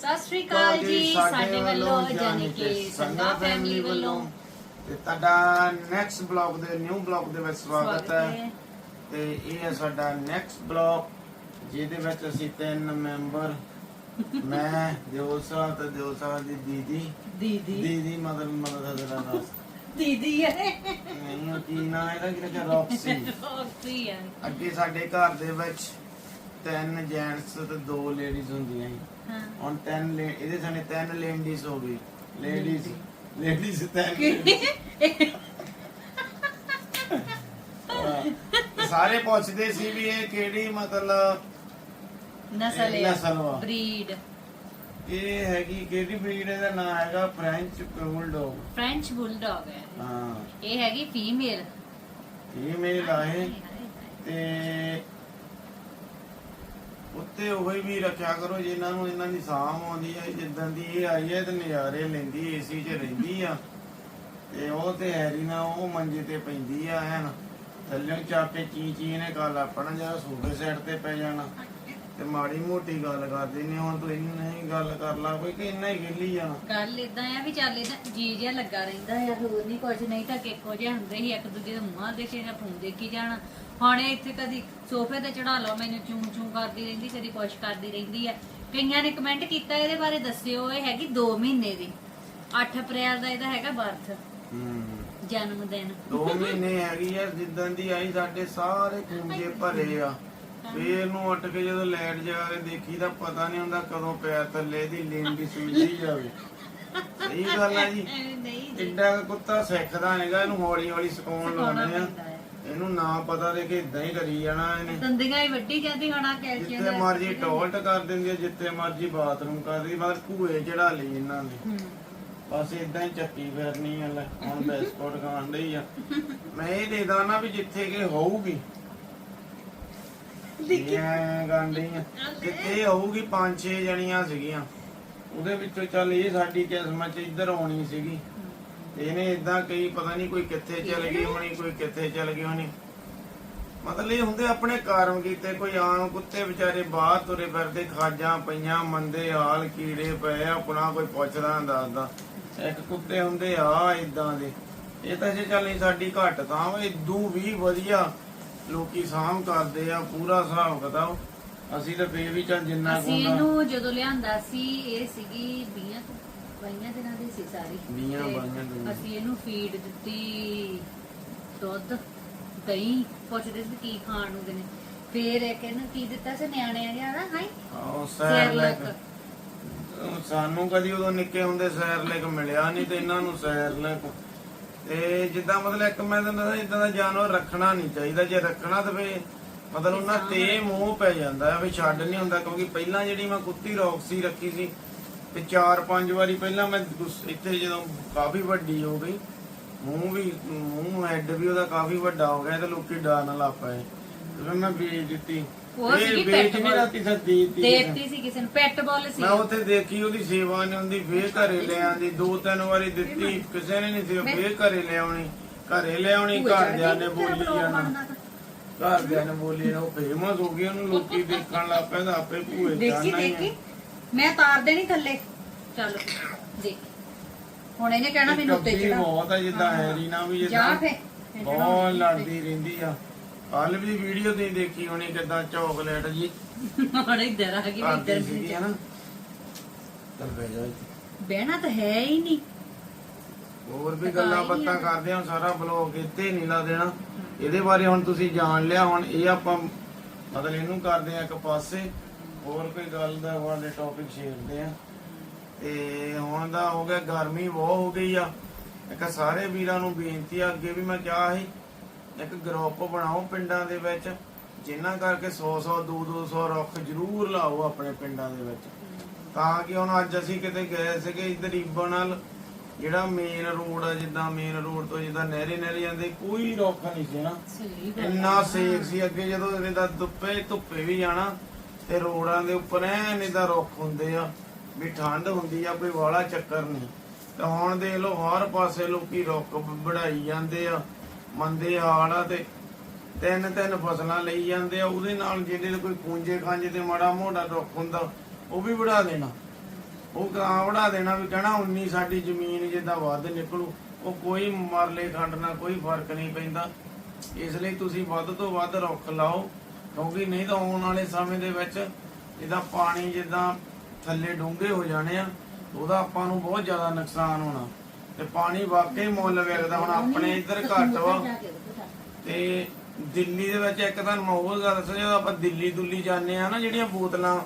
ਸਤਿ ਸ਼੍ਰੀ ਅਕਾਲ ਜੀ ਸਾਡੇ ਵੱਲੋਂ ਜਾਨੀ ਕਿ ਸੰਗਾ ਫੈਮਿਲੀ ਵੱਲੋਂ। ਤੇ ਤੁਹਾਡਾ ਨੈਕਸਟ ਬਲੌਗ ਦੇ ਨਿਊ ਬਲੌਗ ਦੇ ਵਿੱਚ ਸਵਾਗਤ ਹੈ। ਤੇ ਇਹ ਹੈ ਸਾਡਾ ਨੈਕਸਟ ਬਲੌਗ ਜਿਹਦੇ ਵਿੱਚ ਅਸੀਂ ਤਿੰਨ ਮੈਂਬਰ ਮੈਂ ਦਿਓਲ ਸਾਹਿਬ ਤੇ ਦਿਓਲ ਸਾਹਿਬ ਦੀ ਦੀਦੀ। ਦੀਦੀ। ਦੀਦੀ ਮਦਰ ਮਦਰ ਦਾ ਨਾਮ। ਦੀਦੀ ਹੈ। ਨਹੀਂ ਉਹ ਕੀ ਨਾਮ ਇਹਦਾ? ਕਿ ਕਿ ਰੌਕਸੀ ਰੋਕਸੀ ਹੈ। ਅੱਗੇ ਸਾਡੇ ਘਰ ਦੇ ਵਿੱਚ ਤਿੰਨ ਜੈਂਟਸ ਤੇ ਦੋ ਲੇਡੀਜ਼ ਹੁੰਦੀਆਂ ਸੀ। ਹਾਂ। ਹੁਣ ਤਿੰਨ ਲੇ- ਇਹਦੇ ਸਾਨੇ ਤਿੰਨ ਲੇਡੀਜ਼ ਹੋ ਗਈ ਲੇਡੀਜ਼ ਲੇਡੀਜ਼ ਤਿੰਨ ਹਾਂ। ਸਾਰੇ ਪੁੱਛਦੇ ਸੀ ਵੀ ਇਹ ਕਿਹੜੀ ਮਤਲਬ ਨਸਲ ਇਹ ਨਸਲ ਵਾ। ਬਰੀਡ ਇਹ ਹੈਗੀ ਕਿਹੜੀ ਬਰੀਡ ਦਾ ਨਾਮ ਹੈਗਾ? ਫ੍ਰੈਂਚ ਬੁਲਡੌਗ ਫ੍ਰੈਂਚ ਬੁਲਡੌਗ ਹੈ। ਹਾਂ। ਇਹ ਹੈਗੀ ਫੀਮੇਲ ਇਹ। ਮੇਲ ਆਏ ਤੇ ਉੱਤੇ ਉਹੀ ਵੀ ਰੱਖਿਆ ਕਰੋ, ਜਿਨ੍ਹਾਂ ਨੂੰ ਇਹਨਾਂ ਦੀ ਸਾਂਭ ਆਉਂਦੀ ਹੈ ਜਿੱਦਾਂ ਦੀ ਇਹ ਆਈ ਹੈ ਤੇ ਨਜ਼ਾਰੇ ਲੈਂਦੀ ਏਸੀ 'ਚ ਰਹਿੰਦੀ ਆ। ਤੇ ਉਹ ਤੇ ਹੈਰੀ ਨਾ ਉਹ ਮੰਜੇ ਤੇ ਪੈਂਦੀ ਆ ਹੈ ਨਾ ਥੱਲੇ ਚੱਕ ਕੇ ਚੀ ਚੀ ਨੇ ਗੱਲ ਆਪਣਾ, ਜਿਹੜਾ ਸੂਬੇ ਸਾਈਡ ਤੇ ਪੈ ਜਾਣਾ। ਤੇ ਮਾੜੀ ਮੋਟੀ ਗੱਲ ਕਰਦੇ ਨੇ ਹੁਣ ਤੂੰ ਇੰਨਾ ਹੀ ਗੱਲ ਕਰ ਲਾ ਕੋਈ ਕਿ ਇੰਨਾ ਹੀ ਖੇਲੀ ਜਾਣਾ ਗੱਲ ਇਦਾਂ ਆ ਵੀ ਚੱਲ ਇਹਦਾ ਜੀ ਜਿਹਾ ਲੱਗਾ ਰਹਿੰਦਾ ਆ ਹੋਰ ਨਹੀਂ ਕੁਝ ਨਹੀਂ ਤਾਂ ਇੱਕੋ ਜਿਹਾ ਹੁੰਦੇ ਸੀ ਇੱਕ ਦੂਜੇ ਦੇ ਮੂੰਹਾਂ ਦੇਖੇ ਜਾਂ ਫੋਨ ਦੇਖੀ ਜਾਣਾ। ਹੁਣ ਇਹ ਇੱਥੇ ਕਦੀ ਸੋਫੇ ਤੇ ਚੜਾ ਲਓ ਮੈਨੂੰ ਚੂੰ ਚੂੰ ਕਰਦੀ ਰਹਿੰਦੀ ਕਦੀ ਕੁਛ ਕਰਦੀ ਰਹਿੰਦੀ ਆ। ਕਈਆਂ ਨੇ ਕਮੈਂਟ ਕੀਤਾ ਇਹਦੇ ਬਾਰੇ ਦੱਸਿਓ ਇਹ ਹੈਗੀ 2 ਮਹੀਨੇ ਦੀ। 8 ਅਪ੍ਰੈਲ ਦਾ ਇਹਦਾ ਹੈਗਾ ਬਰਥ ਹੂੰ। ਜਨਮ ਦਿਨ। ਦੋ ਮਹੀਨੇ ਹੈਗੀ ਆ ਜਿੱਦਾਂ ਦੀ ਆਈ ਸਾਡੇ ਸਾਰੇ ਖੂੰਜੇ ਭਰੇ ਆ। ਫੇਰ ਨੂੰ ਉੱਠ ਕੇ ਜਦੋਂ ਲੈਟ ਜਾ ਕੇ ਦੇਖੀ ਤਾਂ ਪਤਾ ਨਹੀਂ ਹੁੰਦਾ ਕਦੋਂ ਪੈਰ ਥੱਲੇ ਦੀ ਲੈਂਦੀ ਸੁਣਦੀ ਜਾਵੇ। ਸਹੀ ਗੱਲ ਆ ਜੀ। ਨਹੀਂ ਇੱਡਾ ਕੁ ਕੁੱਤਾ ਸਿੱਖਦਾ ਹੈਗਾ ਇਹਨੂੰ ਹੌਲੀ ਹੌਲੀ ਸਿਖਾਉਣ ਲਾਉਣੇ ਆ। ਹੈ। ਇਹਨੂੰ ਨਾ ਪਤਾ ਦੇ ਕੇ ਇਦਾਂ ਹੀ ਕਰੀ ਜਾਣਾ ਇਹਨੇ। ਦੰਦੀਆਂ ਹੀ ਵੱਡੀ ਜਾਂਦੀ ਹੋਣਾ ਕੈਲਸ਼ੀਅਮ ਜਿੱਥੇ ਮਰਜ਼ੀ ਟੋਲਟ ਕਰ ਦਿੰਦੀ ਆ ਜਿੱਥੇ ਮਰਜ਼ੀ ਬਾਥਰੂਮ ਕਰਦੀ ਮਤਲਬ ਭੂਏ ਚੜਾ ਲਈ ਇਹਨਾਂ ਨੇ ਹੂੰ। ਬਸ ਇਦਾਂ ਹੀ ਚੱਕੀ ਫਿਰਨੀ ਆ ਲੈ ਹੁਣ ਬਿਸਕੁਟ ਖਾਣ ਡਈ ਆ। ਮੈਂ ਇਹ ਦੇਦਾ ਨਾ ਵੀ ਜਿੱਥੇ ਕਿ ਹੋਊਗੀ। ਇਹ ਗਾਂਡੀ ਆ। ਜਿੱਥੇ ਹੋਊਗੀ ਪੰਜ ਛੇ ਜਣੀਆਂ ਸੀਗੀਆਂ। ਉਹਦੇ ਵਿੱਚੋਂ ਚੱਲ ਇਹ ਸਾਡੀ ਕਿਸਮਤ ਚ ਇੱਧਰ ਆਉਣੀ ਸੀਗੀ। ਇਹਨੇ ਇਦਾਂ ਕਈ ਪਤਾ ਨਹੀਂ ਕੋਈ ਕਿੱਥੇ ਚਲ ਗਈ ਹੋਣੀ ਕੋਈ ਕਿੱਥੇ ਚਲ ਗਈ ਹੋਣੀ। ਮਤਲਬ ਇਹ ਹੁੰਦੇ ਆਪਣੇ ਕਰਮ ਕੀਤੇ ਕੋਈ ਆਮ ਕੁੱਤੇ ਵਿਚਾਰੇ ਬਾਹਰ ਤੁਰੇ ਫਿਰਦੇ ਖਾਜਾਂ ਪਈਆਂ ਮੰਦੇ ਹਾਲ ਕੀੜੇ ਪਏ ਆ, ਆਪਣਾ ਕੋਈ ਪੁੱਛਦਾ ਦੱਸਦਾ। ਇੱਕ ਕੁੱਤੇ ਹੁੰਦੇ ਆ ਇਦਾਂ ਦੇ। ਇਹ ਤਾਂ ਜੇ ਚੱਲ ਨਹੀਂ ਸਾਡੀ ਘੱਟ ਤਾਂ ਵਾ ਇਦੂ ਵੀ ਵਧੀਆ। ਲੋਕੀ ਸਾਂਭ ਕਰਦੇ ਆ ਪੂਰਾ ਹਿਸਾਬ ਕਿਤਾਬ ਅਸੀਂ ਤਾਂ ਫੇਰ ਵੀ ਚੱਲ ਜਿੰਨਾ ਅਸੀਂ ਕੋਨਾ ਇਹਨੂੰ ਜਦੋਂ ਲਿਆਂਦਾ ਸੀ ਇਹ ਸੀਗੀ 20 ਤੋਂ 22 ਦਿਨਾਂ ਦੀ ਸੀ ਸਾਰੀ। ਵੀਹਾਂ ਤੇ ਬਾਈਆਂ ਦਿਨਾਂ ਦੀ। ਅਸੀਂ ਇਹਨੂੰ ਫੀਡ ਦਿੱਤੀ ਦੁੱਧ ਦਹੀਂ ਪੁੱਛਦੇ ਸੀ ਕੀ ਖਾਣ ਨੂੰ ਦੇਣੇ ਫੇਰ ਇੱਕ ਇਹਨੂੰ ਕੀ ਦਿੱਤਾ ਸੀ ਨਿਆਣਿਆਂ ਜਿਹਾ ਨਾ ਹਾਈ ਲੈ ਸੈਰਲੈਕ। ਕੇ। ਸਾਨੂੰ ਕਦੀ ਉਦੋਂ ਨਿੱਕੇ ਹੁੰਦੇ ਸੈਰ ਲੈ ਕੇ ਮਿਲਿਆ ਨਹੀਂ ਤੇ ਇਹਨਾਂ ਨੂੰ ਸੈਰ ਲੈ ਕੇ ਤੇ ਜਿੱਦਾਂ ਮਤਲਬ ਇੱਕ ਮੈਂ ਤਾਂ ਇਦਾਂ ਦਾ ਜਾਨਵਰ ਰੱਖਣਾ ਨਹੀਂ ਚਾਹੀਦਾ ਜੇ ਰੱਖਣਾ ਤਾਂ ਫੇ ਮਤਲਬ ਉਹਨਾਂ ਤੇ ਮੋਹ ਪੈ ਜਾਂਦਾ ਹੈ ਵੀ ਛੱਡ ਨਹੀਂ ਹੁੰਦਾ ਕਿਉਂਕਿ ਪਹਿਲਾਂ ਜਿਹੜੀ ਮੈਂ ਕੁੱਤੀ ਰੌਕਸੀ ਰੱਖੀ ਸੀ ਤੇ ਚਾਰ ਪੰਜ ਵਾਰੀ ਪਹਿਲਾਂ ਮੈਂ ਇੱਥੇ ਜਦੋਂ ਕਾਫੀ ਵੱਡੀ ਹੋ ਗਈ ਮੂੰਹ ਵੀ ਮੂੰਹ ਹੈਡ ਵੀ ਉਹਦਾ ਕਾਫੀ ਵੱਡਾ ਹੋ ਗਿਆ ਤੇ ਲੋਕੀ ਡਰਨ ਲੱਗ ਪਏ। ਤੇ ਮੈਂ ਵੇਚ ਦਿੱਤੀ। ਉਹ ਇਹ ਸੀਗੀ ਵੇਚ pet ਨਹੀਂ bull। ਰਾਤੀ ਸਰ ਦੇ ਦਿੱਤੀ ਕਿਸੇ ਨੇ। ਦੇਤੀ ਸੀ ਕਿਸੇ ਨੂੰ ਪੈਟ ਬਾਲ ਸੀ। ਮੈਂ ਉੱਥੇ ਦੇਖੀ ਉਹਦੀ ਸੇਵਾ ਨਹੀਂ ਹੁੰਦੀ ਫੇਰ ਘਰੇ ਲੈ ਆਂਦੀ ਦੋ ਤਿੰਨ ਵਾਰੀ ਦਿੱਤੀ ਕਿਸੇ ਨੇ ਨਹੀਂ ਸੀ ਫੇਰ ਘਰੇ ਲੈ ਆਉਣੀ ਘਰੇ ਲੈ ਆਉਣੀ ਘਰਦਿਆਂ ਨੇ ਬੋਲੀ ਜਾਣਾ। ਘਰਦਿਆਂ ਨੇ ਬੋਲੀ ਜਾਣਾ, ਉਹ ਫੇਮਸ ਹੋ ਗਈ ਉਹਨੂੰ ਲੋਕੀ ਦੇਖਣ ਲੱਗ ਪਏ ਤਾਂ ਆਪੇ ਭੂਏ ਦੇਖੀ ਜਾਣਾ ਹੀ ਦੇਖੀ। ਆ। ਮੈਂ ਤਾਰ ਦੇਣੀ ਥੱਲੇ। ਚੱਲ ਦੇਖ। ਹੁਣ ਇਹਨੇ ਕਹਿਣਾ ਮੈਨੂੰ ਉੱਤੇ ਕੱਬੀ ਚੜਾ ਬਹੁਤ ਆ ਜਿੱਦਾਂ ਹੈਰੀ ਨਾ ਵੀ ਜਾ ਜਿੱਦਾਂ ਫੇ ਬਹੁਤ ਲੜਦੀ ਰਹਿੰਦੀ ਆ। ਕੱਲ ਵੀ ਵੀਡੀਓ ਤੁਸੀਂ ਦੇਖੀ ਹੋਣੀ ਕਿਦਾਂ ਚਾਕਲੇਟ ਜੀ? ਹੁਣ ਇੱਧਰ ਆ ਗਈ ਵੀ ਇੱਧਰ ਸੀਗੀ ਸੀ ਹਨਾ ਚੱਲ ਬਹਿ ਜਾ ਇੱਥੇ। ਬਹਿਣਾ ਤਾਂ ਹੈ ਹੀ ਨਹੀਂ। ਹੋਰ ਵੀ ਗੱਲਾਂ ਬਾਤਾਂ ਕਰਦੇ ਹਾਂ ਸਾਰਾ ਬਲੌਗ ਇੱਥੇ ਨਹੀਂ ਲਾ ਦੇਣਾ। ਇਹਦੇ ਬਾਰੇ ਹੁਣ ਤੁਸੀਂ ਜਾਣ ਲਿਆ ਹੁਣ ਇਹ ਆਪਾਂ ਮਤਲਬ ਇਹਨੂੰ ਕਰਦੇ ਆ ਇੱਕ ਪਾਸੇ। ਹੋਰ ਕੋਈ ਗੱਲ ਦਾ ਵਾਲੇ ਟੌਪਿਕ ਛੇੜਦੇ ਆ। ਤੇ ਹੁਣ ਦਾ ਹੋ ਗਿਆ ਗਰਮੀ ਬਹੁਤ ਹੋ ਗਈ ਆ। ਇੱਕ ਸਾਰੇ ਵੀਰਾਂ ਨੂੰ ਬੇਨਤੀ ਆ ਅੱਗੇ ਵੀ ਮੈਂ ਕਿਹਾ ਸੀ ਇੱਕ ਗਰੁੱਪ ਬਣਾਓ ਪਿੰਡਾਂ ਦੇ ਵਿੱਚ ਜਿਨ੍ਹਾਂ ਕਰਕੇ 100 100 2 200 ਰੁੱਖ ਜ਼ਰੂਰ ਲਾਓ ਆਪਣੇ ਪਿੰਡਾਂ ਦੇ ਵਿੱਚ। ਤਾਂ ਕਿ ਹੁਣ ਅੱਜ ਅਸੀਂ ਕਿਤੇ ਗਏ ਸੀਗੇ ਇੱਧਰ ਈਬੋ ਨਾਲ ਜਿਹੜਾ ਮੇਨ ਰੋਡ ਆ ਜਿੱਦਾਂ ਮੇਨ ਰੋਡ ਤੋਂ ਜਿੱਦਾਂ ਨਹਿਰੇ ਨਹਿਰੇ ਜਾਂਦੇ ਕੋਈ ਰੁੱਖ ਨਹੀਂ ਸੀ ਨਾ। ਇੰਨਾ ਸੇਕ ਸੀ ਅੱਗੇ ਜਦੋਂ ਇਹਦਾ ਧੁੱਪੇ ਧੁੱਪੇ ਵੀ ਜਾਣਾ ਤੇ ਰੋਡਾਂ ਦੇ ਉੱਪਰ ਐਨ ਇਹਦਾ ਰੁੱਖ ਹੁੰਦੇ ਆ ਵੀ ਠੰਡ ਹੁੰਦੀ ਆ ਕੋਈ ਵਾਲਾ ਚੱਕਰ ਨਹੀਂ। ਤੇ ਹੁਣ ਦੇਖ ਲਓ ਹਰ ਪਾਸੇ ਲੋਕੀ ਰੁੱਖ ਵਢਾਈ ਜਾਂਦੇ ਆ। ਮੰਦੇ ਹਾਲ ਆ ਤੇ ਤਿੰਨ ਤਿੰਨ ਫਸਲਾਂ ਲਈ ਜਾਂਦੇ ਆ, ਉਹਦੇ ਨਾਲ ਜਿਹੜੇ ਕੋਈ ਪੁੰਜੇ ਖਾਂਜੇ ਤੇ ਮਾੜਾ ਮੋਟਾ ਰੁੱਖ ਹੁੰਦਾ, ਉਹ ਵੀ ਵਢਾ ਦੇਣਾ। ਉਹ ਗਾਂ ਵੜਾ ਦੇਣਾ ਵੀ ਕਹਿਣਾ ਉਨੀ ਸਾਡੀ ਜ਼ਮੀਨ ਜਿੱਦਾਂ ਵੱਧ ਨਿਕਲੂ, ਉਹ ਕੋਈ ਮਰਲੇ ਖੰਡ ਨਾਲ ਕੋਈ ਫ਼ਰਕ ਨਹੀਂ ਪੈਂਦਾ। ਇਸ ਲਈ ਤੁਸੀਂ ਵੱਧ ਤੋਂ ਵੱਧ ਰੁੱਖ ਲਾਓ, ਕਿਉਂਕਿ ਨਹੀਂ ਤਾਂ ਆਉਣ ਵਾਲੇ ਸਮੇਂ ਦੇ ਵਿੱਚ ਇਹਦਾ ਪਾਣੀ ਜਿੱਦਾਂ ਥੱਲੇ ਡੂੰਘੇ ਹੋ ਜਾਣੇ ਆ, ਉਹਦਾ ਆਪਾਂ ਨੂੰ ਬਹੁਤ ਜ਼ਿਆਦਾ ਨੁਕਸਾਨ ਹੋਣਾ। ਤੇ ਪਾਣੀ ਵਾਕਈ ਮੁੱਲ ਵੇਖਦਾ ਹੁਣ ਆਪਣੇ ਇੱਧਰ ਘੱਟ ਵਾ। ਤੇ ਦਿੱਲੀ ਦੇ ਵਿੱਚ ਇੱਕ ਤਾਂ ਮੈਂ ਉਹ ਗੱਲ ਦੱਸਾਂ ਜਦੋਂ ਆਪਾਂ ਦਿੱਲੀ ਦੁੱਲੀ ਜਾਂਦੇ ਆ ਨਾ ਜਿਹੜੀਆਂ ਬੋਤਲਾਂ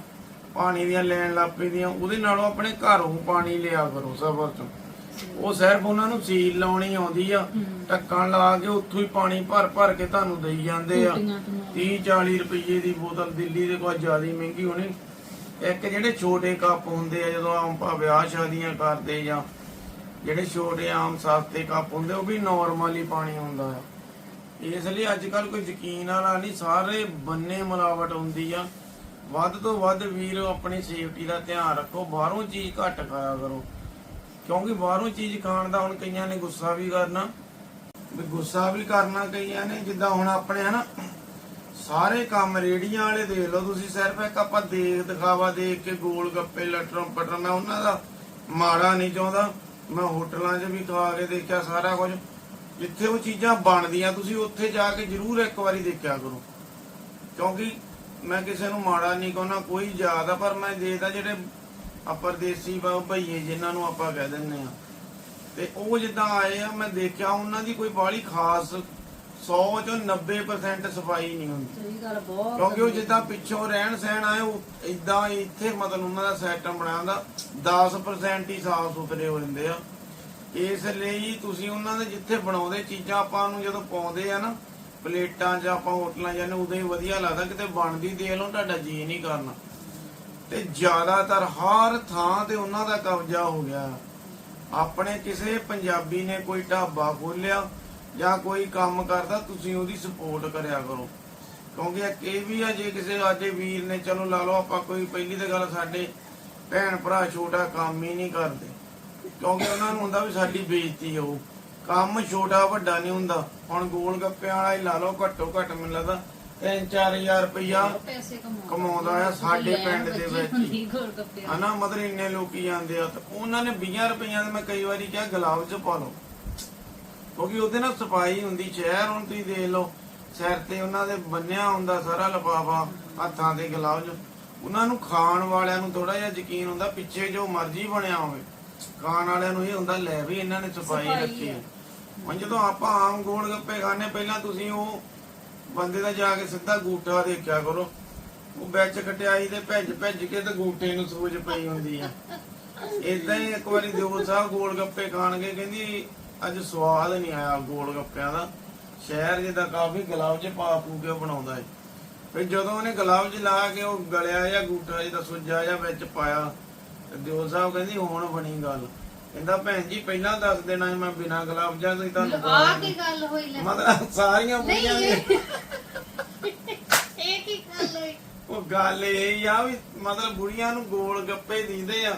ਪਾਣੀ ਦੀਆਂ ਲੈਣ ਲੱਪੇ ਦੀਆਂ ਉਹਦੇ ਨਾਲੋਂ ਆਪਣੇ ਘਰੋਂ ਪਾਣੀ ਲਿਆ ਕਰੋ ਸਫਰ ਚ ਉਹ ਸਿਰਫ ਉਹਨਾਂ ਨੂੰ ਸੀਲ ਲਾਉਣੀ ਆਉਂਦੀ ਆ ਢੱਕਣ ਲਾ ਕੇ ਉੱਥੋਂ ਹੀ ਪਾਣੀ ਭਰ ਭਰ ਕੇ ਤੁਹਾਨੂੰ ਦੇਈ ਜਾਂਦੇ ਆ। 30 40 ਰੁਪਏ ਦੀ ਬੋਤਲ ਦਿੱਲੀ ਦੇ ਕੋਈ ਜ਼ਿਆਦਾ ਮਹਿੰਗੀ ਹੋਣੀ। ਇੱਕ ਜਿਹੜੇ ਛੋਟੇ ਕੱਪ ਹੁੰਦੇ ਆ ਜਦੋਂ ਆਪਾਂ ਵਿਆਹ ਸ਼ਾਦੀਆਂ ਕਰਦੇ ਜਾਂ ਜਿਹੜੇ ਛੋਟੇ ਆਮ ਸਸਤੇ ਕੱਪ ਹੁੰਦੇ, ਉਹ ਵੀ ਨਾਰਮਲੀ ਪਾਣੀ ਹੁੰਦਾ ਆ। ਇਸ ਲਈ ਅੱਜ ਕੱਲ ਕੋਈ ਯਕੀਨ ਵਾਲਾ ਨਹੀਂ, ਸਾਰੇ ਬੰਨੇ ਮਿਲਾਵਟ ਹੁੰਦੀ ਆ। ਵੱਧ ਤੋਂ ਵੱਧ ਵੀਰ ਆਪਣੀ ਸੇਫਟੀ ਦਾ ਧਿਆਨ ਰੱਖੋ, ਬਾਹਰੋਂ ਚੀਜ਼ ਘੱਟ ਖਾਇਆ ਕਰੋ। ਕਿਉਂਕਿ ਬਾਹਰੋਂ ਚੀਜ਼ ਖਾਣ ਦਾ ਹੁਣ ਕਈਆਂ ਨੇ ਗੁੱਸਾ ਵੀ ਕਰਨਾ, ਵੀ ਗੁੱਸਾ ਵੀ ਕਰਨਾ ਕਈਆਂ ਨੇ, ਜਿੱਦਾਂ ਹੁਣ ਆਪਣੇ ਹਨਾ, ਸਾਰੇ ਕੰਮ ਰੇੜੀਆਂ ਵਾਲੇ ਦੇਖ ਲਓ ਤੁਸੀਂ, ਸਿਰਫ ਇੱਕ ਆਪਾਂ ਦੇਖ, ਦਿਖਾਵਾ ਦੇਖ ਕੇ ਗੋਲ ਗੱਪੇ ਲਟਰਮ ਪਟਰ ਮੈਂ ਉਹਨਾਂ ਦਾ ਮਾੜਾ ਨਹੀਂ ਚਾਹੁੰਦਾ। ਮੈਂ ਹੋਟਲਾਂ 'ਚ ਵੀ ਖਾ ਕੇ ਦੇਖਿਆ ਸਾਰਾ ਕੁਝ। ਜਿੱਥੇ ਉਹ ਚੀਜ਼ਾਂ ਬਣਦੀਆਂ, ਤੁਸੀਂ ਉੱਥੇ ਜਾ ਕੇ ਜ਼ਰੂਰ ਇੱਕ ਵਾਰੀ ਦੇਖਿਆ ਕਰੋ। ਕਿਉਂਕਿ ਮੈਂ ਕਿਸੇ ਨੂੰ ਮਾੜਾ ਨਹੀਂ ਕਹਿੰਦਾ ਕੋਈ ਜ਼ਿਆਦਾ ਪਰ ਮੈਂ ਦੇਖਦਾ ਜਿਹੜੇ ਅਪਰਦੇਸੀ ਬ- ਭਈਏ ਜਿਨ੍ਹਾਂ ਨੂੰ ਆਪਾਂ ਕਹਿ ਦਿੰਦੇ ਆ। ਤੇ ਉਹ ਜਿੱਦਾਂ ਆਏ ਆ, ਮੈਂ ਦੇਖਿਆ ਉਹਨਾਂ ਦੀ ਕੋਈ ਬਾਹਲੀ ਖਾਸ 100 ਚੋਂ 90% ਸਫ਼ਾਈ ਨਹੀਂ ਹੁੰਦੀ। ਸਹੀ ਗੱਲ ਬਹੁਤ ਕਿਉਂਕਿ ਉਹ ਜਿੱਦਾਂ ਪਿੱਛੋਂ ਰਹਿਣ ਸਹਿਣ ਆਏ ਉਹ ਇਦਾਂ ਇੱਥੇ ਮਤਲਬ ਉਹਨਾਂ ਦਾ ਸਿਸਟਮ ਬਣਾਇਆ ਹੁੰਦਾ 10% ਹੀ ਸਾਫ਼ ਸੁਥਰੇ ਹੋ ਜਾਂਦੇ ਆ। ਇਸ ਲਈ ਤੁਸੀਂ ਉਹਨਾਂ ਦੇ ਜਿੱਥੇ ਬਣਾਉਂਦੇ ਚੀਜ਼ਾਂ ਆਪਾਂ ਨੂੰ ਜਦੋਂ ਪਾਉਂਦੇ ਆ ਨਾ ਪਲੇਟਾਂ 'ਚ ਆਪਾਂ ਹੋਟਲਾਂ ਜਾਂਦੇ ਉਦੋਂ ਹੀ ਵਧੀਆ ਲੱਗਦਾ ਕਿਤੇ ਬਣਦੀ ਦੇਖ ਲਓ ਤੁਹਾਡਾ ਜੀ ਨਹੀਂ ਕਰਨਾ। ਤੇ ਜ਼ਿਆਦਾਤਰ ਹਰ ਥਾਂ ਤੇ ਉਹਨਾਂ ਦਾ ਕਬਜ਼ਾ ਹੋ ਗਿਆ। ਆਪਣੇ ਕਿਸੇ ਪੰਜਾਬੀ ਨੇ ਕੋਈ ਢਾਬਾ ਖੋਲਿਆ ਜਾਂ ਕੋਈ ਕੰਮ ਕਰਦਾ ਤੁਸੀਂ ਉਹਦੀ ਸਪੋਰਟ ਕਰਿਆ ਕਰੋ। ਕਿਉਂਕਿ ਇਹ ਵੀ ਆ ਜੇ ਕਿਸੇ ਸਾਡੇ ਵੀਰ ਨੇ ਚਲੋ ਲਾ ਲਓ ਆਪਾਂ ਕੋਈ ਪਹਿਲੀ ਤੇ ਗੱਲ ਸਾਡੇ ਭੈਣ ਭਰਾ ਛੋਟਾ ਕੰਮ ਹੀ ਨਹੀਂ ਕਰਦੇ। ਕਿਉਂਕਿ ਉਹਨਾਂ ਨੂੰ ਹੁੰਦਾ ਵੀ ਸਾਡੀ ਬੇਇੱਜ਼ਤੀ ਹੋਊ ਕੰਮ ਛੋਟਾ ਵੱਡਾ ਨਹੀਂ ਹੁੰਦਾ। ਹੁਣ ਗੋਲ ਗੱਪਿਆਂ ਵਾਲਾ ਹੀ ਲਾ ਲਓ ਘੱਟੋ ਘੱਟ ਮੈਨੂੰ ਲੱਗਦਾ 3-4000 ਰੁਪਈਆ ਪੈਸੇ ਕਮਾਉਂਦਾ। ਆ ਸਾਡੇ ਪਿੰਡ ਦੇ ਵਿੱਚ ਹਨਾ ਮਤਲਬ ਇੰਨੇ ਲੋਕੀ ਜਾਂਦੇ ਆ ਤੇ ਉਹਨਾਂ ਨੇ 20 ਰੁਪਈਆਂ ਦੇ ਮੈਂ ਕਈ ਵਾਰੀ ਕਿਹਾ ਗੁਲਾਬ ਚ ਪਾ ਲਓ। ਕਿਉਂਕਿ ਉਹਦੇ ਨਾਲ ਸਫ਼ਾਈ ਹੁੰਦੀ ਸ਼ਹਿਰ ਹੁਣ ਤੁਸੀਂ ਦੇਖ ਲਓ। ਸਿਰ ਤੇ ਉਹਨਾਂ ਦੇ ਬੰਨਿਆ ਹੁੰਦਾ ਸਾਰਾ ਲਫਾਫਾ ਹੱਥਾਂ ਤੇ ਗਲਾਵਜ। ਉਹਨਾਂ ਨੂੰ ਖਾਣ ਵਾਲਿਆਂ ਨੂੰ ਥੋੜਾ ਜਿਹਾ ਯਕੀਨ ਹੁੰਦਾ ਪਿੱਛੇ ਜੋ ਮਰਜ਼ੀ ਬਣਿਆ ਹੋਵੇ। ਖਾਣ ਵਾਲਿਆਂ ਨੂੰ ਇਹ ਹੁੰਦਾ ਲੈ ਵੀ ਇਹਨਾਂ ਨੇ ਸਫ਼ਾਈ ਰੱਖੀ ਹੈ। ਹੈ। ਹੁਣ ਜਦੋਂ ਆਪਾਂ ਆਮ ਗੋਲ ਗੱਪੇ ਖਾਣੇ ਪਹਿਲਾਂ ਤੁਸੀਂ ਉਹ ਬੰਦੇ ਦਾ ਜਾ ਕੇ ਸਿੱਧਾ ਗੂਠਾ ਦੇਖਿਆ ਕਰੋ। ਉਹ ਵਿੱਚ ਕਟਿਆਈ ਦੇ ਭੱਜ ਭੱਜ ਕੇ ਤੇ ਗੂਠੇ ਨੂੰ ਸੋਜ ਪਈ ਹੁੰਦੀ ਆ ਇਦਾਂ ਹੀ ਇੱਕ ਵਾਰੀ ਦਿਓ ਸਾਹਿਬ ਗੋਲ ਗੱਪੇ ਖਾਣਗੇ ਕਹਿੰਦੀ ਅੱਜ ਸਵਾਦ ਨਹੀਂ ਆਇਆ ਗੋਲ ਗੱਪਿਆਂ ਦਾ। ਸ਼ਹਿਰ ਜਿਹਦਾ ਕਾਫੀ ਗਲਾਵ ਚ ਪਾ ਪੂ ਕੇ ਬਣਾਉਂਦਾ ਹੈ ਫਿਰ ਜਦੋਂ ਉਹਨੇ ਗਲਾਵ ਚ ਲਾ ਕੇ ਉਹ ਗਲਿਆ ਜਾਂ ਗੂਠਾ ਜਿਹਦਾ ਸੁੱਜਾ ਜਾਂ ਵਿੱਚ ਪਾਇਆ ਦਿਓ ਸਾਹਿਬ ਕਹਿੰਦੀ ਹੁਣ ਬਣੀ ਗੱਲ। ਕਹਿੰਦਾ ਭੈਣ ਜੀ ਪਹਿਲਾਂ ਦੱਸ ਦੇਣਾ ਮੈਂ ਬਿਨਾਂ ਗਲਾਵ ਜਾਂ ਤੁਸੀਂ ਤੁਹਾਨੂੰ ਆ ਕੀ। ਗੱਲ ਹੋਈ ਲੈ? ਮਤਲਬ ਸਾਰੀਆਂ ਨੇ। ਇਹ ਕੀ ਗੱਲ ਹੋਈ? ਉਹ ਗੱਲ ਇਹ ਆ ਵੀ ਮਤਲਬ ਬੁੜੀਆਂ ਨੂੰ ਗੋਲ ਗੱਪੇ ਦਿੰਦੇ ਆ।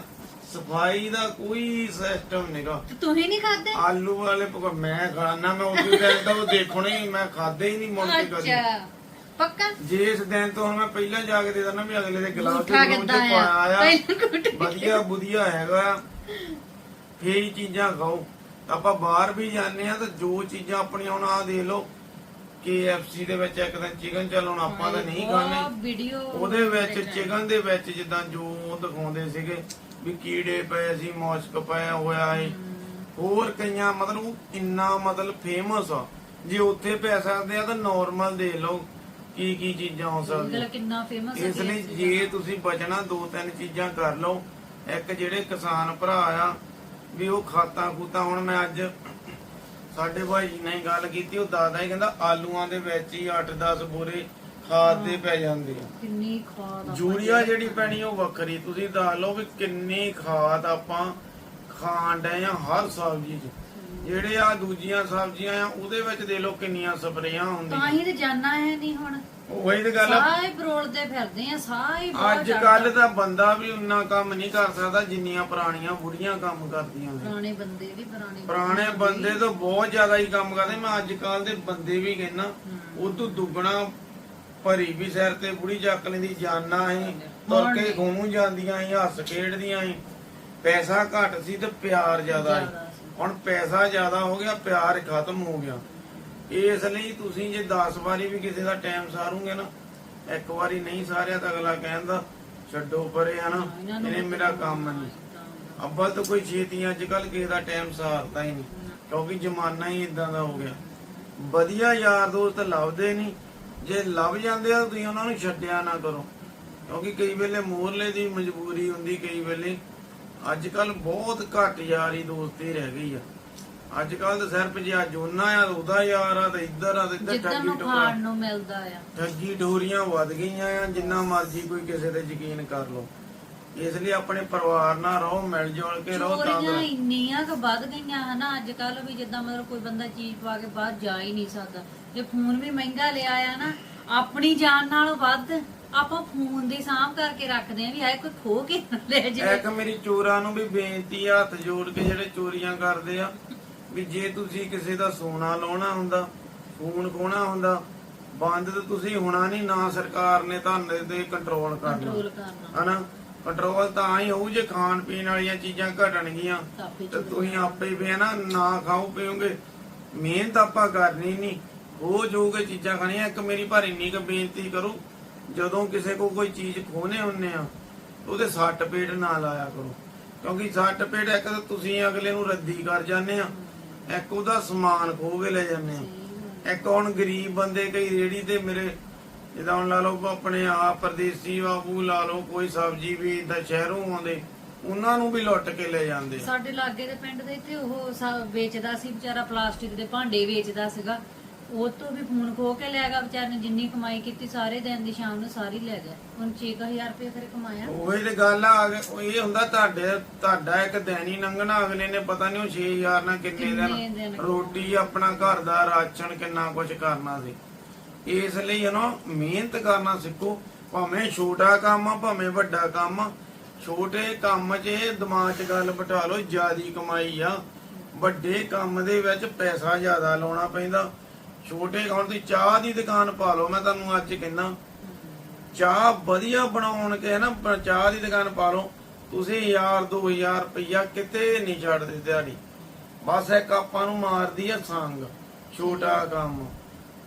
ਸਫ਼ਾਈ ਦਾ ਕੋਈ ਸਿਸਟਮ ਨਹੀਂਗਾ ਤੇ ਤੂੰ ਹੀ ਨਹੀਂ ਖਾਦੇ ਆਲੂ ਵਾਲੇ ਪਕੌੜੇ ਮੈਂ ਖਾਣਾ ਮੈਂ ਉਦੋਂ ਦਿਨ ਤੋਂ ਦੇਖਣੇ ਹੀ ਮੈਂ ਖਾਦੇ ਹੀ ਨਹੀਂ ਮੁੜ ਕੇ ਕਦੀ। ਅੱਛਾ ਪੱਕਾ? ਜੇ ਇਸ ਦਿਨ ਤੋਂ ਹੁਣ ਮੈਂ ਪਹਿਲਾਂ ਜਾ ਕੇ ਦੇ ਦਿੰਦਾ ਵੀ ਅਗਲੇ ਦੇ ਗਲਾਸ ਦੇ ਵਿੱਚ? ਪਾਇਆ ਵਧੀਆ ਵਧੀਆ ਹੈਗਾ। ਫੇਰ ਹੀ ਚੀਜ਼ਾਂ ਖਾਓ। ਆਪਾਂ ਬਾਹਰ ਵੀ ਜਾਂਦੇ ਆ ਤਾਂ ਜੋ ਚੀਜ਼ਾਂ ਆਪਣੀਆਂ ਹੁਣ ਆ ਦੇਖ ਲਓ। KFC ਦੇ ਵਿੱਚ ਇੱਕ ਦਿਨ ਚਿਕਨ ਚੱਲਣ ਆਪਾਂ ਤਾਂ ਨਹੀਂ ਖਾਣੇ। ਉਹਦੇ ਵਿੱਚ ਚਿਕਨ ਦੇ ਵਿੱਚ ਜਿੱਦਾਂ ਜੋ ਦਿਖਾਉਂਦੇ ਸੀਗੇ। ਵੀ ਕੀੜੇ ਪਏ ਸੀ ਮੌਸਕ ਪਿਆ ਹੋਇਆ ਏ। ਹੋਰ ਕਈਆਂ ਮਤਲਬ ਉਹ ਇੰਨਾ ਮਤਲਬ ਫੇਮਸ ਆ। ਜੇ ਉੱਥੇ ਪੈ ਸਕਦੇ ਆ ਤਾਂ ਨਾਰਮਲ ਦੇ ਲਓ ਕੀ ਕੀ ਚੀਜ਼ਾਂ ਹੋ ਸਕਦੀਆਂ। ਕਿੰਨਾ ਫੇਮਸ ਇਸ ਲਈ ਜੇ ਤੁਸੀਂ ਬਚਣਾ ਦੋ ਤਿੰਨ ਚੀਜ਼ਾਂ ਕਰ ਲਓ। ਇੱਕ ਜਿਹੜੇ ਕਿਸਾਨ ਭਰਾ ਆ ਵੀ ਉਹ ਖਾਤਾ ਖੂਤਾ ਹੁਣ ਮੈਂ ਅੱਜ ਸਾਡੇ ਭਾਈ ਜੀ ਨੇ ਗੱਲ ਕੀਤੀ ਉਹ ਦਾਦਾ ਹੀ ਕਹਿੰਦਾ ਆਲੂਆਂ ਦੇ ਵਿੱਚ ਹੀ 8-10 ਬੋਰੇ ਖਾਦ ਦੇ ਪੈ ਜਾਂਦੇ ਆ। ਕਿੰਨੀ ਖਾਦ ਆਪਾਂ ਯੂਰੀਆ ਜਿਹੜੀ ਪੈਣੀ ਉਹ ਵੱਖਰੀ। ਤੁਸੀਂ ਦੱਸ ਲਓ ਵੀ ਕਿੰਨੀ ਖਾਦ ਆਪਾਂ ਖਾਣ ਡਏ ਆ ਹਰ ਸਬਜ਼ੀ 'ਚ। ਜਿਹੜੇ ਆ ਦੂਜੀਆਂ ਸਬਜ਼ੀਆਂ ਆ ਉਹਦੇ ਵਿੱਚ ਦੇ ਲਓ ਕਿੰਨੀਆਂ ਸਪਰੇਆਂ ਤਾਂ ਹੁੰਦੀਆਂ ਹੀ ਤੇ ਜਾਣਾ ਹੈ ਨਹੀਂ ਹੁਣ। ਉਹੀ ਤੇ ਗੱਲ ਆ। ਸਾਰੇ ਬਰੋਲਦੇ ਫਿਰਦੇ ਆ ਸਾਰੇ ਬਹੁਤ ਅੱਜ ਜ਼ਿਆਦਾ। ਕੱਲ ਤਾਂ ਬੰਦਾ ਵੀ ਉਨਾ ਕੰਮ ਨਹੀਂ ਕਰ ਸਕਦਾ ਜਿੰਨੀਆਂ ਪੁਰਾਣੀਆਂ ਬੁੜੀਆਂ ਕੰਮ ਕਰਦੀਆਂ ਨੇ। ਪੁਰਾਣੇ ਬੰਦੇ ਵੀ ਪੁਰਾਣੇ ਪੁਰਾਣੇ ਬੰਦੇ ਤਾਂ ਬਹੁਤ ਜ਼ਿਆਦਾ ਹੀ ਕੰਮ ਕਰਦੇ। ਮੈਂ ਅੱਜ ਕੱਲ ਦੇ ਬੰਦੇ ਵੀ ਕਹਿੰਨਾ ਉਹ ਤੋਂ ਦੁੱਗਣਾ ਭਰੀ ਵੀ ਸਿਰ ਤੇ ਬੁੜੀ ਚੱਕ ਲੈਂਦੀ ਜਾਨਾ ਸੀ ਤੁਰ ਕੇ ਘੁੰਮੂ ਜਾਂਦੀਆਂ ਸੀ ਹੱਸ ਖੇਡਦੀਆਂ ਸੀ ਪੈਸਾ ਘੱਟ ਸੀ ਤੇ ਪਿਆਰ ਜ਼ਿਆਦਾ ਸੀ। ਹੁਣ ਪੈਸਾ ਜ਼ਿਆਦਾ ਹੋ ਗਿਆ ਪਿਆਰ ਖਤਮ ਹੋ ਗਿਆ। ਇਸ ਲਈ ਤੁਸੀਂ ਜੇ 10 ਵਾਰੀ ਵੀ ਕਿਸੇ ਦਾ ਟਾਈਮ ਸਾਰੋਗੇ ਨਾ ਇੱਕ ਵਾਰੀ ਨਹੀਂ ਸਾਰਿਆ ਤਾਂ ਅਗਲਾ ਕਹਿੰਦਾ ਛੱਡੋ ਪਰੇ ਹਨਾ ਇਹਨਾਂ ਮੇਰਾ ਕੰਮ ਨਹੀਂ। ਅੱਬਲ ਤਾਂ ਕੋਈ ਛੇਤੀ ਅੱਜ ਕੱਲ ਕਿਸੇ ਦਾ ਟਾਈਮ ਸਾਰਦਾ ਹੀ ਨਹੀਂ ਕਿਉਂਕਿ ਜ਼ਮਾਨਾ ਹੀ ਇਦਾਂ ਦਾ ਹੋ ਗਿਆ। ਵਧੀਆ ਯਾਰ ਦੋਸਤ ਲੱਭਦੇ ਨਹੀਂ ਜੇ ਲੱਭ ਜਾਂਦੇ ਆ ਤੁਸੀਂ ਉਹਨਾਂ ਨੂੰ ਛੱਡਿਆ ਨਾ ਕਰੋ। ਕਿਉਂਕਿ ਕਈ ਵੇਲੇ ਮੋਰਲੇ ਦੀ ਮਜਬੂਰੀ ਹੁੰਦੀ ਕਈ ਵੇਲੇ ਅੱਜ ਕੱਲ ਬਹੁਤ ਘੱਟ ਯਾਰੀ ਦੋਸਤੀ ਰਹਿ ਗਈ ਆ। ਅੱਜ ਕੱਲ ਤਾਂ ਸਿਰਫ ਜੇ ਅੱਜ ਉਹਨਾਂ ਆ ਉਹਦਾ ਯਾਰ ਆ ਤੇ ਇੱਧਰ ਆ ਤੇ ਇੱਧਰ ਠੱਗੀ ਨੂੰ ਟੋਰਾ ਖਾਣ ਨੂੰ ਮਿਲਦਾ ਆ। ਠੱਗੀ ਠੋਰੀਆਂ ਵੱਧ ਗਈਆਂ ਆ ਜਿੰਨਾ ਮਰਜ਼ੀ ਕੋਈ ਕਿਸੇ ਤੇ ਯਕੀਨ ਕਰ ਲੋ ਇਸ ਲਈ ਆਪਣੇ ਪਰਿਵਾਰ ਨਾਲ ਰਹੋ ਮਿਲ ਜੁਲ ਕੇ ਰਹੋ ਤਾਂ ਚੋਰੀਆਂ ਇੰਨੀਆਂ ਕੁ ਵੱਧ ਗਈਆਂ ਹਨਾ ਅੱਜ ਕੱਲ ਵੀ ਜਿੱਦਾਂ ਮਤਲਬ ਕੋਈ ਬੰਦਾ ਚੀਜ਼ ਪਾ ਕੇ ਬਾਹਰ ਜਾ ਹੀ ਨਹੀਂ ਸਕਦਾ। ਜੇ ਫੋਨ ਵੀ ਮਹਿੰਗਾ ਲਿਆ ਆ ਨਾ ਆਪਣੀ ਜਾਨ ਨਾਲੋਂ ਵੱਧ ਆਪਾਂ ਫੋਨ ਦੀ ਸਾਂਭ ਕਰਕੇ ਰੱਖਦੇ ਆ ਵੀ ਹਾਏ ਕੋਈ ਖੋ ਕੇ ਨਾ ਲੈ ਜਾਵੇ। ਇੱਕ ਮੇਰੀ ਚੋਰਾਂ ਨੂੰ ਵੀ ਬੇਨਤੀ ਆ ਹੱਥ ਜੋੜ ਕੇ ਜਿਹੜੇ ਚੋਰੀਆਂ ਕਰਦੇ ਆ ਵੀ ਜੇ ਤੁਸੀਂ ਕਿਸੇ ਦਾ ਸੋਨਾ ਲਾਉਣਾ ਹੁੰਦਾ ਫੋਨ ਖੋਣਾ ਹੁੰਦਾ ਬੰਦ ਤਾਂ ਤੁਸੀਂ ਹੋਣਾ ਨਹੀਂ ਨਾ ਸਰਕਾਰ ਨੇ ਤੁਹਾਨੂੰ ਤੇ ਕੰਟਰੋਲ ਕਰਨਾ। ਕੰਟਰੋਲ ਕਰਨਾ। ਹਨਾ? ਕੰਟਰੋਲ ਤਾਂ ਹੀ ਹੋਊ ਜੇ ਖਾਣ ਪੀਣ ਵਾਲੀਆਂ ਚੀਜ਼ਾਂ ਘਟਣਗੀਆਂ ਕਾਫੀ ਤੇ ਤੁਸੀਂ ਆਪੇ ਵੀ ਨਾ ਨਾ ਖਾਓ ਪੀਓਗੇ। ਮਿਹਨਤ ਆਪਾਂ ਕਰਨੀ ਨਹੀਂ। ਉਹ ਜੋ ਕੇ ਚੀਜ਼ਾਂ ਖਾਣੀਆਂ, ਇੱਕ ਮੇਰੀ ਪਰ ਇੰਨੀ ਬੇਨਤੀ ਕਰੋ, ਜਦੋਂ ਕਿਸੇ ਕੋ ਕੋਈ ਚੀਜ਼ ਖੋਨੇ ਹੁੰਨੇ ਆ, ਉਹਦੇ ਸੱਟ ਪੇਟ ਨਾ ਲਾਇਆ ਕਰੋ। ਕਿਉਂਕਿ ਸੱਟ ਪੇਟ ਇੱਕ ਤਾਂ ਤੁਸੀਂ ਅਗਲੇ ਨੂੰ ਰੱਦੀ ਕਰ ਜਾਂਦੇ ਆ, ਇੱਕ ਉਹਦਾ ਸਮਾਨ ਖੋ ਕੇ ਲੈ ਜਾਂਦੇ ਆ। ਇੱਕ ਹੁਣ ਗਰੀਬ ਬੰਦੇ ਕਈ ਰੇੜੀ ਤੇ ਮੇਰੇ, ਜਿੱਦਾਂ ਹੁਣ ਲਾ ਲਓ ਆਪਣੇ ਆ ਪਰਦੇਸੀ ਬਾਬੂ ਲਾ ਲਓ, ਕੋਈ ਸਬਜ਼ੀ ਵੀ ਇਦਾਂ ਸ਼ਹਿਰੋਂ ਆਉਂਦੇ, ਉਹਨਾਂ ਨੂੰ ਵੀ ਲੁੱਟ ਕੇ ਲੈ ਜਾਂਦੇ ਸਾਡੇ ਲਾਗੇ ਦੇ ਪਿੰਡ ਦੇ ਇੱਥੇ ਉਹ ਵੇਚਦਾ ਸੀ, ਵਿਚਾਰਾ ਪਲਾਸਟਿਕ ਦੇ ਭਾਂਡੇ ਵੇਚਦਾ ਸੀਗਾ। ਉਹ ਤੋਂ ਵੀ ਫੋਨ ਖੋ ਕੇ ਲੈ ਗਿਆ ਵਿਚਾਰੇ ਨੇ ਜਿੰਨੀ ਕਮਾਈ ਕੀਤੀ ਸਾਰੇ ਦਿਨ ਦੀ ਸ਼ਾਮ ਨੂੰ ਸਾਰੀ ਲੈ ਗਿਆ। ਹੁਣ 6000 ਰੁਪਏ ਫਿਰ ਕਮਾਇਆ। ਉਹੀ ਤੇ ਗੱਲ ਆ ਅਗੇ- ਉਹ ਇਹ ਹੁੰਦਾ ਤੁਹਾਡੇ ਤੁਹਾਡਾ ਇੱਕ ਹੀ ਲੰਘਣਾ ਅਗਲੇ ਨੇ ਪਤਾ ਨਹੀਂ ਉਹ 6000 ਨਾਲ ਕਿੰਨੇ ਕਿੰਨੇ ਦਿਨ? ਦਿਨ ਰੋਟੀ ਆਪਣਾ ਘਰ ਦਾ ਰਾਸ਼ਨ ਕਿੰਨਾ ਕੁਝ ਕਰਨਾ ਸੀ। ਇਸ ਲਈ ਇਹਨੂੰ ਮਿਹਨਤ ਕਰਨਾ ਸਿੱਖੋ। ਭਾਵੇਂ ਛੋਟਾ ਕੰਮ ਆ ਭਾਵੇਂ ਵੱਡਾ ਕੰਮ ਆ ਛੋਟੇ ਕੰਮ 'ਚ ਇਹ ਦਿਮਾਗ 'ਚ ਗੱਲ ਬਿਠਾ ਲਓ ਜਿਆਦੀ ਕਮਾਈ ਆ। ਵੱਡੇ ਕੰਮ ਦੇ ਵਿੱਚ ਪੈਸਾ ਜ਼ਿਆਦਾ ਲਾਉਣਾ ਪੈਂਦਾ। ਛੋਟੇ ਹੁਣ ਤੁਸੀਂ ਚਾਹ ਦੀ ਦੁਕਾਨ ਪਾ ਲਓ ਮੈਂ ਤੁਹਾਨੂੰ ਅੱਜ ਕਹਿੰਦਾ। ਚਾਹ ਵਧੀਆ ਬਣਾਉਣ ਕੇ ਨਾ ਚਾਹ ਦੀ ਦੁਕਾਨ ਪਾ ਲਓ। ਤੁਸੀਂ 1000 2000 ਰੁਪਇਆ ਕਿਤੇ ਨਹੀਂ ਛੱਡਦੇ ਦਿਹਾੜੀ। ਬਸ ਇੱਕ ਆਪਾਂ ਨੂੰ ਮਾਰਦੀ ਆ ਸੰਗ ਛੋਟਾ ਕੰਮ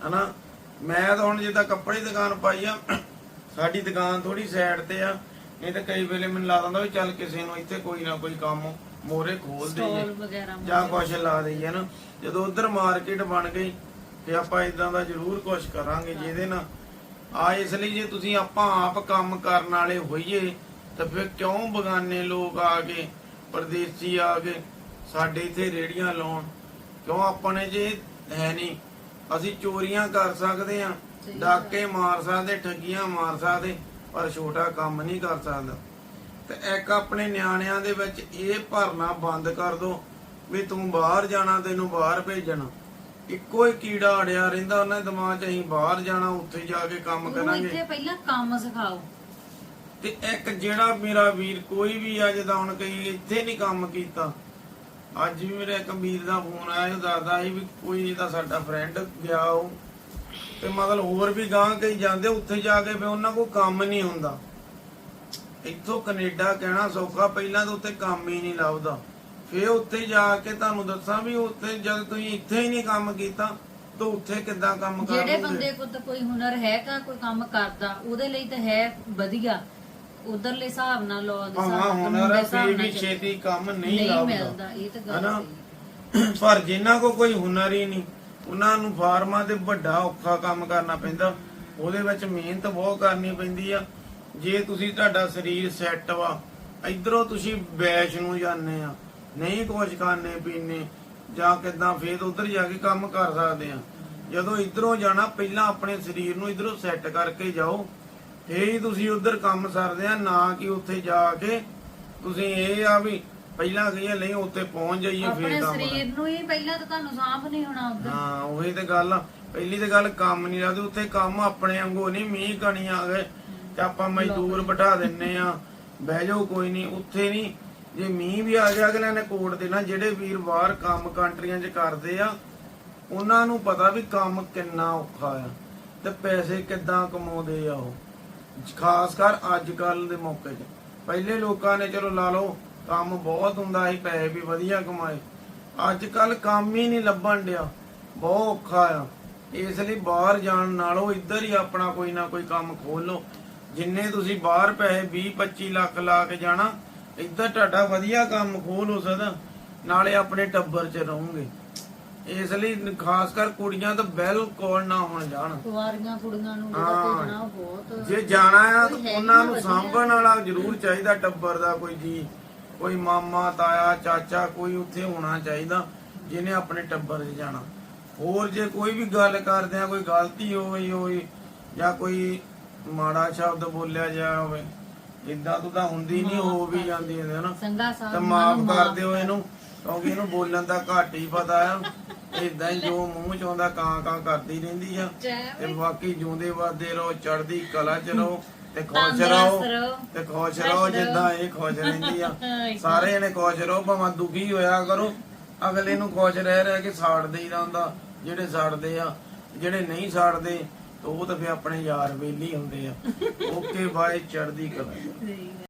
ਹਨਾ? ਮੈਂ ਤਾਂ ਹੁਣ ਜਿੱਦਾਂ ਕੱਪੜੇ ਦੀ ਦੁਕਾਨ ਪਾਈ ਆ ਸਾਡੀ ਦੁਕਾਨ ਥੋੜੀ ਸਾਈਡ ਤੇ ਆ। ਨਹੀਂ ਤਾਂ ਕਈ ਵੇਲੇ ਮੈਨੂੰ ਲਾ ਦਿੰਦਾ ਵੀ ਚੱਲ ਕਿਸੇ ਨੂੰ ਇੱਥੇ ਕੋਈ ਨਾ ਕੋਈ ਕੰਮ ਮੋਰੇ ਖੋਲ ਦੇਈਏ ਵਗੈਰਾ ਜਾਂ ਕੁਛ ਲਾ ਦਈਏ ਨਾ ਜਦੋਂ ਉਧਰ ਮਾਰਕੀਟ ਬਣ ਗਈ ਤੇ ਆਪਾਂ ਇਦਾਂ ਦਾ ਜ਼ਰੂਰ ਕੁਛ ਕਰਾਂਗੇ ਜਿਹਦੇ ਨਾਲ ਆ ਇਸ ਲਈ ਜੇ ਤੁਸੀਂ ਆਪਾਂ ਆਪ ਕੰਮ ਕਰਨ ਵਾਲੇ ਹੋਈਏ ਤਾਂ ਫਿਰ ਕਿਉਂ ਬਗਾਨੇ ਲੋਕ ਆ ਕੇ ਪਰਦੇਸੀ ਆ ਕੇ ਸਾਡੇ ਇੱਥੇ ਰੇੜੀਆਂ ਲਾਉਣ? ਕਿਉਂ ਆਪਣੇ ਜੇ ਹੈ ਨਹੀਂ? ਅਸੀਂ ਚੋਰੀਆਂ ਕਰ ਸਕਦੇ ਆ ਡਾਕੇ ਮਾਰ ਸਕਦੇ ਠੱਗੀਆਂ ਮਾਰ ਸਕਦੇ ਪਰ ਛੋਟਾ ਕੰਮ ਨਹੀਂ ਕਰ ਸਕਦਾ। ਤੇ ਇੱਕ ਆਪਣੇ ਨਿਆਣਿਆਂ ਦੇ ਵਿੱਚ ਇਹ ਭਰਨਾ ਬੰਦ ਕਰ ਦੋ ਵੀ ਤੂੰ ਬਾਹਰ ਜਾਣਾ ਤੈਨੂੰ ਬਾਹਰ ਭੇਜਣਾ। ਇੱਕੋ ਹੀ ਕੀੜਾ ਅੜਿਆ ਰਹਿੰਦਾ ਉਹਨਾਂ ਦੇ ਦਿਮਾਗ 'ਚ ਅਸੀਂ ਬਾਹਰ ਜਾਣਾ ਉੱਥੇ ਜਾ ਕੇ ਕੰਮ ਉਹਨੂੰ ਕਰਾਂਗੇ। ਇੱਥੇ ਪਹਿਲਾਂ ਕੰਮ ਸਿਖਾਓ। ਤੇ ਇੱਕ ਜਿਹੜਾ ਮੇਰਾ ਵੀਰ ਕੋਈ ਵੀ ਆ ਜਿੱਦਾਂ ਹੁਣ ਕਈ ਇੱਥੇ ਨਹੀਂ ਕੰਮ ਕੀਤਾ ਅੱਜ ਵੀ ਮੇਰੇ ਇੱਕ ਵੀਰ ਦਾ ਫੋਨ ਆਇਆ ਉਹ ਦੱਸਦਾ ਸੀ ਵੀ ਕੋਈ ਇਹਦਾ ਸਾਡਾ ਫਰੈਂਡ ਗਿਆ ਉਹ। ਤੇ ਮਤਲਬ ਹੋਰ ਵੀ ਗਾਂ ਕਈ ਜਾਂਦੇ ਉੱਥੇ ਜਾ ਕੇ ਵੀ ਉਹਨਾਂ ਕੋਲ ਕੰਮ ਨਹੀਂ ਹੁੰਦਾ। ਇੱਥੋਂ ਕੈਨੇਡਾ ਕਹਿਣਾ ਸੌਖਾ ਪਹਿਲਾਂ ਤਾਂ ਉੱਥੇ ਕੰਮ ਹੀ ਨਹੀਂ ਲੱਭਦਾ। ਫੇਰ ਉੱਥੇ ਜਾ ਕੇ ਤੁਹਾਨੂੰ ਦੱਸਾਂ ਵੀ ਉੱਥੇ ਜਦ ਤੁਸੀਂ ਇੱਥੇ ਹੀ ਨਹੀਂ ਕੰਮ ਕੀਤਾ ਤਾਂ ਉੱਥੇ ਕਿੱਦਾਂ ਕੰਮ ਕਰ ਜਿਹੜੇ? ਬੰਦੇ ਕੋਲ ਤਾਂ ਕੋਈ ਹੁਨਰ ਹੈਗਾ ਕੋਈ ਕੰਮ ਕਰਦਾ ਉਹਦੇ ਲਈ ਤਾਂ ਹੈ ਵਧੀਆ ਉਧਰਲੇ ਹਿਸਾਬ ਨਾਲ ਲੋ ਦੇ ਹੁਨਰ ਫੇਰ ਵੀ। ਛੇਤੀ ਕੰਮ ਨਹੀਂ ਮਿਲਦਾ ਇਹ ਤਾਂ ਗੱਲ ਹੈ। ਪਰ ਜਿਨ੍ਹਾਂ ਕੋ ਕੋਈ ਹੁਨਰ ਹੀ ਨਹੀਂ ਉਹਨਾਂ ਨੂੰ ਫਾਰਮਾਂ ਤੇ ਵੱਡਾ ਔਖਾ ਕੰਮ ਕਰਨਾ ਪੈਂਦਾ ਉਹਦੇ ਵਿੱਚ ਮਿਹਨਤ ਬਹੁਤ ਕਰਨੀ ਪੈਂਦੀ ਆ ਜੇ ਤੁਸੀਂ ਤੁਹਾਡਾ ਸਰੀਰ ਸੈੱਟ ਵਾ ਇਧਰੋਂ ਤੁਸੀਂ ਬੈਸ਼ ਨੂੰ ਜਾਂਦੇ ਆ ਨਹੀਂ ਕੁਝ ਖਾਣੇ ਪੀਣੇ ਜਾਂ ਕਿਦਾਂ ਫੇਰ ਉਧਰ ਜਾ ਕੇ ਕੰਮ ਕਰ ਸਕਦੇ ਆ। ਜਦੋਂ ਇਧਰੋਂ ਜਾਣਾ ਪਹਿਲਾਂ ਆਪਣੇ ਸਰੀਰ ਨੂੰ ਇਧਰੋਂ ਸੈੱਟ ਕਰਕੇ ਜਾਓ। ਫੇਰ ਹੀ ਤੁਸੀਂ ਉਧਰ ਕੰਮ ਕਰਦੇ ਆ ਨਾ ਕਿ ਉੱਥੇ ਜਾ ਕੇ ਤੁਸੀਂ ਇਹ ਆ ਵੀ ਪਹਿਲਾਂ ਕਹੀਏ ਨਹੀਂ ਉੱਥੇ ਪਹੁੰਚ ਜਾਈਏ ਆਪਣੇ ਫੇਰ ਕੰਮ ਸਰੀਰ ਨੂੰ ਹੀ ਪਹਿਲਾਂ ਤਾਂ ਤੁਹਾਨੂੰ ਸਾਂਭ ਨਹੀਂ ਹੋਣਾ ਉਧਰ। ਹਾਂ ਉਹੀ ਤੇ ਗੱਲ ਆ। ਪਹਿਲੀ ਤੇ ਗੱਲ ਕੰਮ ਨਹੀਂ ਲੱਗਦੀ ਉੱਥੇ ਕੰਮ ਆਪਣੇ ਵਾਂਗੂ ਨਹੀਂ ਮੀਂਹ ਕਣੀ ਆ ਗਏ ਤੇ ਆਪਾਂ ਮਜ਼ਦੂਰ ਬਿਠਾ ਦਿੰਨੇ ਆ ਬਹਿ ਜਾਓ ਕੋਈ ਨਹੀਂ ਉੱਥੇ ਨਹੀਂ। ਜੇ ਮੀਂਹ ਵੀ ਆ ਗਿਆ ਅਗਲਿਆਂ ਨੇ ਕੋਟ ਦੇਣਾ, ਜਿਹੜੇ ਵੀਰ ਬਾਹਰ ਕੰਮ ਕੰਟਰੀਆਂ 'ਚ ਕਰਦੇ ਆ, ਉਹਨਾਂ ਨੂੰ ਪਤਾ ਵੀ ਕੰਮ ਕਿੰਨਾ ਔਖਾ ਆ ਤੇ ਪੈਸੇ ਕਿੱਦਾਂ ਕਮਾਉਂਦੇ ਆ ਉਹ। ਖਾਸ ਕਰ ਅੱਜ ਕੱਲ ਦੇ ਮੌਕੇ 'ਚ। ਪਹਿਲੇ ਲੋਕਾਂ ਨੇ ਚਲੋ ਲਾ ਲਓ, ਕੰਮ ਬਹੁਤ ਹੁੰਦਾ ਸੀ, ਪੈਸੇ ਵੀ ਵਧੀਆ ਕਮਾਏ। ਅੱਜ ਕੱਲ ਕੰਮ ਹੀ ਨਹੀਂ ਲੱਭਣ ਡਿਆ, ਬਹੁਤ ਔਖਾ ਆ। ਇਸ ਲਈ ਬਾਹਰ ਜਾਣ ਨਾਲੋਂ ਇੱਧਰ ਹੀ ਆਪਣਾ ਕੋਈ ਨਾ ਕੋਈ ਕੰਮ ਖੋਲੋ ਜਿੰਨੇ ਤੁਸੀਂ ਬਾਹਰ ਪੈਸੇ 20 25 ਲੱਖ ਲਾ ਕੇ ਜਾਣਾ ਇੱਧਰ ਤੁਹਾਡਾ ਵਧੀਆ ਕੰਮ ਖੋਲ ਹੋ ਸਕਦਾ ਨਾਲੇ ਆਪਣੇ ਟੱਬਰ 'ਚ ਰਹੋਗੇ ਇਸ ਲਈ ਖਾਸ ਕਰ ਕੁੜੀਆਂ ਤਾਂ ਬਿਲਕੁਲ ਨਾ ਹੋਣ ਜਾਣ ਕੁਆਰੀਆਂ ਕੁੜੀਆਂ ਨੂੰ ਜਿਹੜਾ ਹਾਂ। ਭੇਜਣਾ ਉਹ ਬਹੁਤ ਜੇ ਜਾਣਾ ਆ ਤਾਂ ਕੋਈ ਹੈ ਉਹਨਾਂ ਨੀ। ਸਾਂਭਣ ਵਾਲਾ ਜ਼ਰੂਰ ਚਾਹੀਦਾ ਟੱਬਰ ਦਾ ਕੋਈ ਜੀ ਕੋਈ ਮਾਮਾ ਤਾਇਆ ਚਾਚਾ ਕੋਈ ਉੱਥੇ ਹੋਣਾ ਚਾਹੀਦਾ ਜਿਹਨੇ ਆਪਣੇ ਟੱਬਰ 'ਚ ਜਾਣਾ ਹੋਰ ਜੇ ਕੋਈ ਵੀ ਗੱਲ ਕਰਦੇ ਆ ਕੋਈ ਗਲਤੀ ਹੋ ਗਈ ਹੋਈ ਜਾਂ ਕੋਈ ਮਾੜਾ ਸ਼ਬਦ ਬੋਲਿਆ ਜਾ ਹੋਵੇ ਇਦਾਂ ਤੋਂ ਤਾਂ ਹੁੰਦੀ ਨਹੀਂ ਹੋ ਵੀ ਜਾਂਦੀ ਹੈ ਨਾ। ਸੰਗਾ ਤਾਂ ਮਾਫ ਕਰ ਦਿਓ ਇਹਨੂੰ ਕਿਉਂਕਿ ਇਹਨੂੰ ਬੋਲਣ ਦਾ ਘੱਟ ਹੀ ਪਤਾ ਆ। ਇਦਾਂ ਹੀ ਜੋ ਮੂੰਹ ਚ ਆਉਂਦਾ ਕਾਂ ਕਾਂ ਕਰਦੀ ਰਹਿੰਦੀ ਆ। ਤੇ ਬਾਕੀ ਜੂੰਦੇ ਵਾਦੇ ਰਹੋ ਚੜਦੀ ਕਲਾ ਚ ਰਹੋ ਤੇ ਖੁਸ਼ ਰਹੋ। ਤੇ ਖੁਸ਼ ਰਹੋ ਜਿੱਦਾਂ ਇਹ ਖੁਸ਼ ਰਹਿੰਦੀ ਆ। ਸਾਰੇ ਜਣੇ ਖੁਸ਼ ਰਹੋ ਭਾਵੇਂ ਦੁਖੀ ਹੋਇਆ ਕਰੋ। ਅਗਲੇ ਨੂੰ ਖੁਸ਼ ਰਹਿ ਰਹਿ ਕੇ ਸਾੜਦੇ ਹੀ ਰਹਿੰਦਾ ਜਿਹੜੇ ਸਾੜਦੇ ਆ ਜਿਹੜੇ ਨਹੀਂ ਸਾੜਦੇ। ਉਹ ਤਾਂ ਫੇ ਆਪਣੇ ਯਾਰ ਬੇਲੀ ਹੁੰਦੇ ਆ। ਓਕੇ ਬਾਏ ਚੜਦੀ ਕਲਾ।